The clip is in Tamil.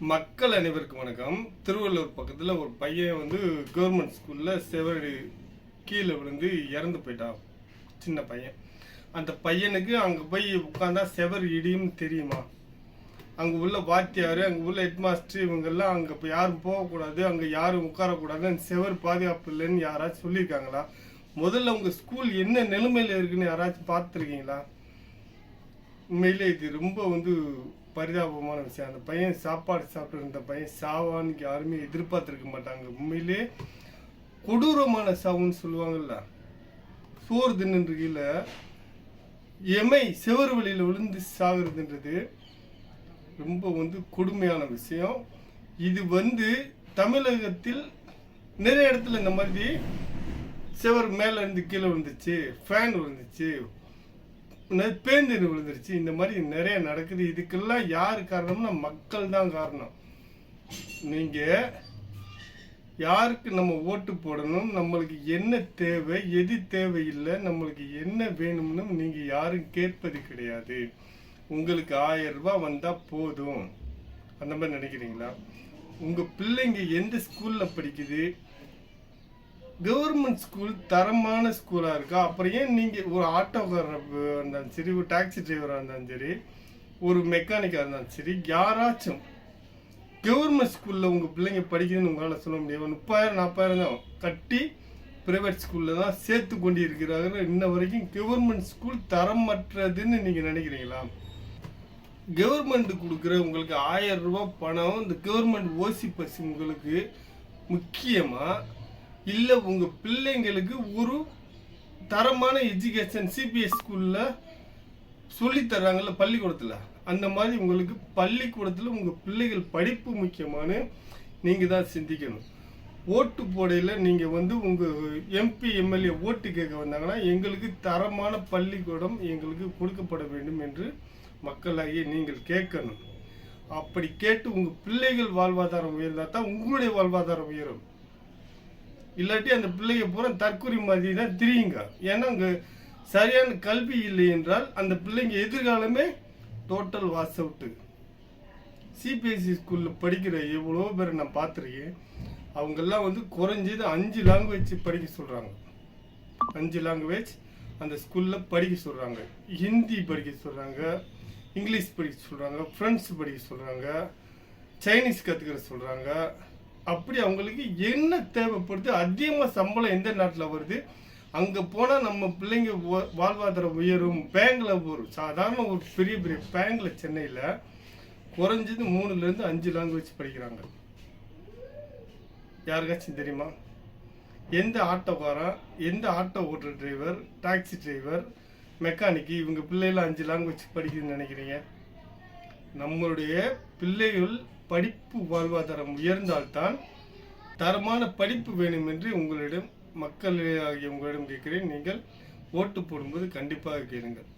மக்கள் அனைவருக்கும் வணக்கம். திருவள்ளூர் பக்கத்தில் ஒரு பையன் வந்து கவர்மெண்ட் ஸ்கூலில் செவரு கீழே விழுந்து இறந்து போயிட்டான் சின்ன பையன். அந்த பையனுக்கு அங்கே போய் உட்காந்தா செவர் இடியும் தெரியுமா? அங்கே உள்ள வாத்தியார் அங்கே உள்ள ஹெட்மாஸ்டர் இவங்கெல்லாம் அங்கே இப்போ யாரும் போகக்கூடாது அங்கே யாரும் உட்காரக்கூடாது அந்த செவர் பாதுகாப்பு இல்லைன்னு யாராச்சும் சொல்லியிருக்காங்களா? முதல்ல உங்கள் ஸ்கூல் என்ன நிலைமையில் இருக்குன்னு யாராச்சும் பார்த்துருக்கீங்களா? உண்மையிலே இது ரொம்ப வந்து பரிதாபமான விஷயம். அந்த பையன் சாப்பாடு சாப்பிட்டு இருந்த பையன் சாவான்னு யாருமே எதிர்பார்த்துருக்க மாட்டாங்க. உண்மையிலே கொடூரமான சாவுன்னு சொல்லுவாங்கல்ல. சோறு தின்னுருக்கையில் எமை செவரு வழியில் விழுந்து சாகிறதுன்றது ரொம்ப வந்து கொடுமையான விஷயம். இது வந்து தமிழகத்தில் நிறைய இடத்துல இந்த மாதிரி செவர் மேலேருந்து கீழே விழுந்துச்சு ஃபேன் விழுந்துச்சு. பேருந்து விழுந்துருச்சு. இந்த மாதிரி நிறைய நடக்குது. இதுக்கெல்லாம் யார் காரணம்னா மக்கள் தான் காரணம். நீங்க யாருக்கு நம்ம ஓட்டு போடணும்? நம்மளுக்கு என்ன தேவை? எது தேவையில்லை? நம்மளுக்கு என்ன வேணும்னு நீங்க யாரும் கேட்பது கிடையாது. உங்களுக்கு ஆயிரம் ரூபாய் வந்தா போதும். அந்த மாதிரி நினைக்கிறீங்களா? உங்க பிள்ளைங்க எந்த ஸ்கூல்ல படிக்குது? கவர்மெண்ட் ஸ்கூல் தரமான ஸ்கூலாக இருக்கா? அப்புறம் ஏன் நீங்கள் ஒரு ஆட்டோக்காரராக இருந்தாலும் சரி ஒரு டாக்ஸி டிரைவராக இருந்தாலும் சரி ஒரு மெக்கானிக்காக இருந்தாலும் சரி யாராச்சும் கவர்மெண்ட் ஸ்கூலில் உங்கள் பிள்ளைங்க படிக்குதுன்னு உங்களால் சொல்ல முடியாது. முப்பாயிரம் நாற்பதாயிரம் தான் கட்டி ப்ரைவேட் ஸ்கூலில் தான் சேர்த்து கொண்டு இருக்கிறார்கள் இன்ன வரைக்கும் கவர்மெண்ட் ஸ்கூல் தரமற்றதுன்னு நீங்கள் நினைக்கிறீங்களா? கவர்மெண்ட் கொடுக்குற உங்களுக்கு ஆயிரம் ரூபாய் பணம் இந்த கவர்மெண்ட் ஓசி பஸ் உங்களுக்கு முக்கியமாக இல்லை உங்கள் பிள்ளைங்களுக்கு ஒரு தரமான எஜுகேஷன் சிபிஎஸ் ஸ்கூலில் சொல்லி பள்ளிக்கூடத்தில். அந்த மாதிரி உங்களுக்கு பள்ளிக்கூடத்தில் உங்கள் பிள்ளைகள் படிப்பு முக்கியமான நீங்கள் தான் சிந்திக்கணும். ஓட்டு போடையில் நீங்கள் வந்து உங்கள் எம்பி எம்எல்ஏ ஓட்டு கேட்க வந்தாங்கன்னா எங்களுக்கு தரமான பள்ளிக்கூடம் எங்களுக்கு கொடுக்கப்பட வேண்டும் என்று மக்களாகிய நீங்கள் கேட்கணும். அப்படி கேட்டு உங்கள் பிள்ளைகள் வாழ்வாதாரம் உயர்ந்தால் தான் உங்களுடைய வாழ்வாதாரம் உயரும். இல்லாட்டி அந்த பிள்ளைங்க பூரா தற்கொலை மாதிரி தான் திரியுங்க. ஏன்னா அங்கே சரியான கல்வி இல்லை என்றால் அந்த பிள்ளைங்க எதிர்காலமே டோட்டல் வாஸ் அவுட்டு சிபிஎஸ்சி ஸ்கூலில் படிக்கிற எவ்வளோ பேர் நான் பார்த்துருக்கேன். அவங்கெல்லாம் வந்து குறைஞ்சது அஞ்சு லாங்குவேஜ் படிக்க சொல்கிறாங்க அஞ்சு லாங்குவேஜ் அந்த ஸ்கூலில் படிக்க சொல்கிறாங்க ஹிந்தி படிக்க சொல்கிறாங்க இங்கிலீஷ் படிக்க சொல்கிறாங்க ஃப்ரெண்ட்ஸ் படிக்க சொல்கிறாங்க சைனீஸ் கற்றுக்கிற சொல்கிறாங்க அப்படி அவங்களுக்கு என்ன தேவைப்படுது அதிகமாக சம்பளம் எந்த நாட்டில் வருது? அங்கே போனால் நம்ம பிள்ளைங்க வா- வாழ்வாதாரம் உயரும். பேங்கில் ஒரு சாதாரண ஒரு பெரிய பெரிய பேங்கில் சென்னையில் குறைஞ்சது மூணுலேருந்து அஞ்சு லாங்குவேஜ் படிக்கிறாங்க. யாருக்காச்சும் தெரியுமா? எந்த ஆட்டோக்காரன் எந்த ஆட்டோ ஓட்டுற டிரைவர் டாக்ஸி டிரைவர் மெக்கானிக்கு இவங்க பிள்ளைகள் அஞ்சு லாங்குவேஜ் படிக்குதுன்னு நினைக்கிறீங்க? நம்மளுடைய பிள்ளைகள் படிப்பு வாழ்வாதாரம் உயர்ந்தால்தான் தரமான படிப்பு வேணும் என்று உங்களிடம் மக்கள் ஆகிய உங்களிடம் கேட்கிறேன். நீங்கள் ஓட்டு போடும்போது கண்டிப்பாக கேளுங்கள்.